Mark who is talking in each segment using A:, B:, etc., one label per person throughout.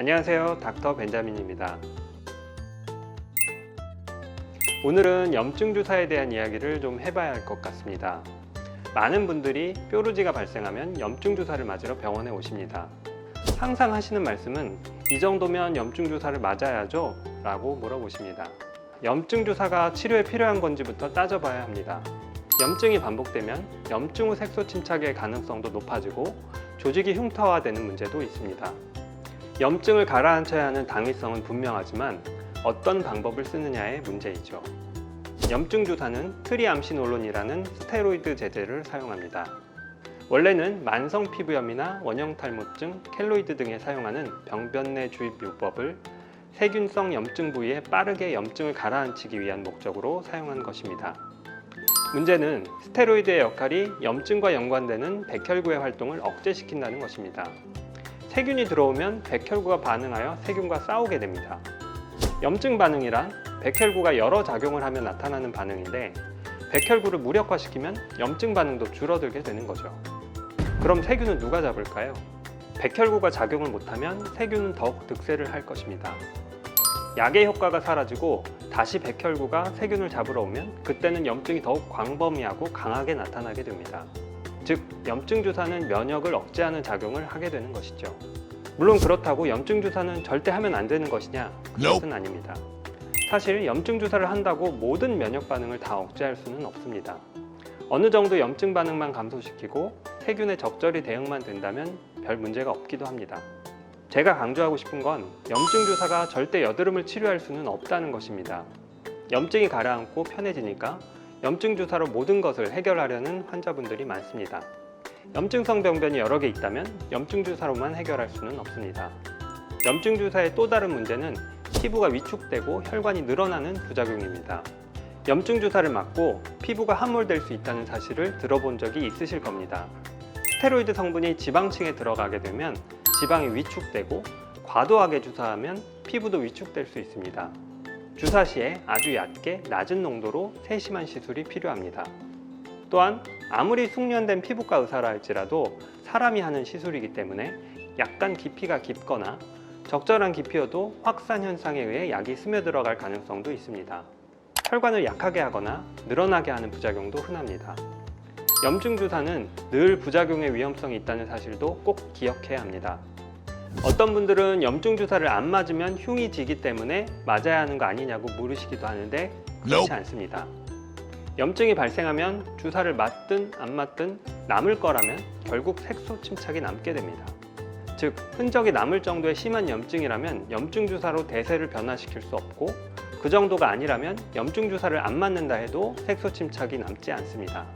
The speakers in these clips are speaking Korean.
A: 안녕하세요. 닥터 벤자민입니다. 오늘은 염증 주사에 대한 이야기를 좀 해봐야 할 것 같습니다. 많은 분들이 뾰루지가 발생하면 염증 주사를 맞으러 병원에 오십니다. 항상 하시는 말씀은 이 정도면 염증 주사를 맞아야죠? 라고 물어보십니다. 염증 주사가 치료에 필요한 건지부터 따져봐야 합니다. 염증이 반복되면 염증 후 색소 침착의 가능성도 높아지고 조직이 흉터화되는 문제도 있습니다. 염증을 가라앉혀야 하는 당위성은 분명하지만 어떤 방법을 쓰느냐의 문제이죠. 염증 주사는 트리암시놀론이라는 스테로이드 제제를 사용합니다. 원래는 만성 피부염이나 원형 탈모증, 켈로이드 등에 사용하는 병변내 주입 요법을 세균성 염증 부위에 빠르게 염증을 가라앉히기 위한 목적으로 사용한 것입니다. 문제는 스테로이드의 역할이 염증과 연관되는 백혈구의 활동을 억제시킨다는 것입니다. 세균이 들어오면 백혈구가 반응하여 세균과 싸우게 됩니다. 염증 반응이란 백혈구가 여러 작용을 하며 나타나는 반응인데 백혈구를 무력화시키면 염증 반응도 줄어들게 되는 거죠. 그럼 세균은 누가 잡을까요? 백혈구가 작용을 못하면 세균은 더욱 득세를 할 것입니다. 약의 효과가 사라지고 다시 백혈구가 세균을 잡으러 오면 그때는 염증이 더욱 광범위하고 강하게 나타나게 됩니다. 즉, 염증 주사는 면역을 억제하는 작용을 하게 되는 것이죠. 물론 그렇다고 염증 주사는 절대 하면 안 되는 것이냐? 그것은 아닙니다. 사실 염증 주사를 한다고 모든 면역 반응을 다 억제할 수는 없습니다. 어느 정도 염증 반응만 감소시키고 세균에 적절히 대응만 된다면 별 문제가 없기도 합니다. 제가 강조하고 싶은 건 염증 주사가 절대 여드름을 치료할 수는 없다는 것입니다. 염증이 가라앉고 편해지니까 염증 주사로 모든 것을 해결하려는 환자분들이 많습니다. 염증성 병변이 여러 개 있다면 염증 주사로만 해결할 수는 없습니다. 염증 주사의 또 다른 문제는 피부가 위축되고 혈관이 늘어나는 부작용입니다. 염증 주사를 맞고 피부가 함몰될 수 있다는 사실을 들어본 적이 있으실 겁니다. 스테로이드 성분이 지방층에 들어가게 되면 지방이 위축되고 과도하게 주사하면 피부도 위축될 수 있습니다. 주사 시에 아주 얕게 낮은 농도로 세심한 시술이 필요합니다. 또한 아무리 숙련된 피부과 의사라 할지라도 사람이 하는 시술이기 때문에 약간 깊이가 깊거나 적절한 깊이여도 확산 현상에 의해 약이 스며들어갈 가능성도 있습니다. 혈관을 약하게 하거나 늘어나게 하는 부작용도 흔합니다. 염증 주사는 늘 부작용의 위험성이 있다는 사실도 꼭 기억해야 합니다. 어떤 분들은 염증 주사를 안 맞으면 흉이 지기 때문에 맞아야 하는 거 아니냐고 물으시기도 하는데 그렇지 않습니다. 염증이 발생하면 주사를 맞든 안 맞든 남을 거라면 결국 색소 침착이 남게 됩니다. 즉 흔적이 남을 정도의 심한 염증이라면 염증 주사로 대세를 변화시킬 수 없고 그 정도가 아니라면 염증 주사를 안 맞는다 해도 색소 침착이 남지 않습니다.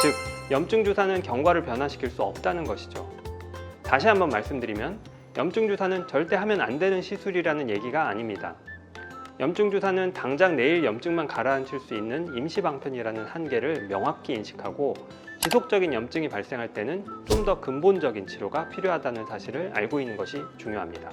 A: 즉 염증 주사는 경과를 변화시킬 수 없다는 것이죠. 다시 한번 말씀드리면 염증 주사는 절대 하면 안 되는 시술이라는 얘기가 아닙니다. 염증 주사는 당장 내일 염증만 가라앉힐 수 있는 임시 방편이라는 한계를 명확히 인식하고 지속적인 염증이 발생할 때는 좀 더 근본적인 치료가 필요하다는 사실을 알고 있는 것이 중요합니다.